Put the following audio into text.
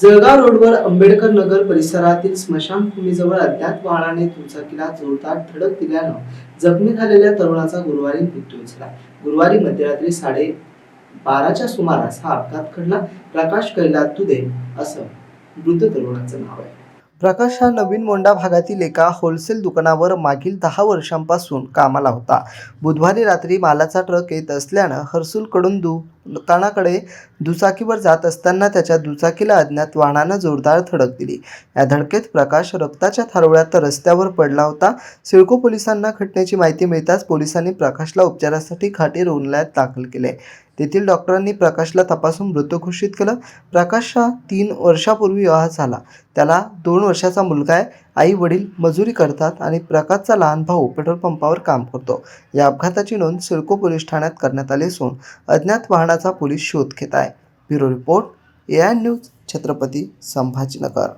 जळगाव रोडवर आंबेडकर नगर परिसरातील स्मशानभूमीजवळ अज्ञात वाहनाने दुचाकीला जोरदार धडक दिल्यानं जखमी झालेल्या तरुणाचा गुरुवारी मृत्यू झाला. गुरुवारी मध्यरात्री साडे बाराच्या सुमारास हा अपघात घडला. प्रकाश कैलास दुधे असं मृत तरुणाचं नाव आहे. प्रकाश हा नवीन मोंडा भागातील एका होलसेल दुकानावर मागील दहा वर्षांपासून कामाला होता. बुधवारी रात्री मालाचा ट्रक येत असल्यानं हर्सुलकडून दुकानाकडे दुचाकीवर जात असताना त्याच्या दुचाकीला अज्ञात वाहनानं जोरदार धडक दिली. या धडकेत प्रकाश रक्ताच्या थारोळ्यात रस्त्यावर पडला होता. सिडको पोलिसांना घटनेची माहिती मिळताच पोलिसांनी प्रकाशला उपचारासाठी खाटी रुग्णालयात दाखल केले. तेथील डॉक्टरांनी प्रकाशला तपासून मृत घोषित केलं. प्रकाशचा तीन वर्षापूर्वी विवाह झाला. त्याला दोन वर्षाचा मुलगा आहे. आई वडील मजुरी करतात आणि प्रकाशचा लहान भाऊ पेट्रोल पंपावर काम करतो. या अपघाताची नोंद सिडको पोलीस ठाण्यात करण्यात आली असून अज्ञात वाहनाचा पोलीस शोध घेत आहे. Bureau report A I news Chhatrapati Sambhajinagar.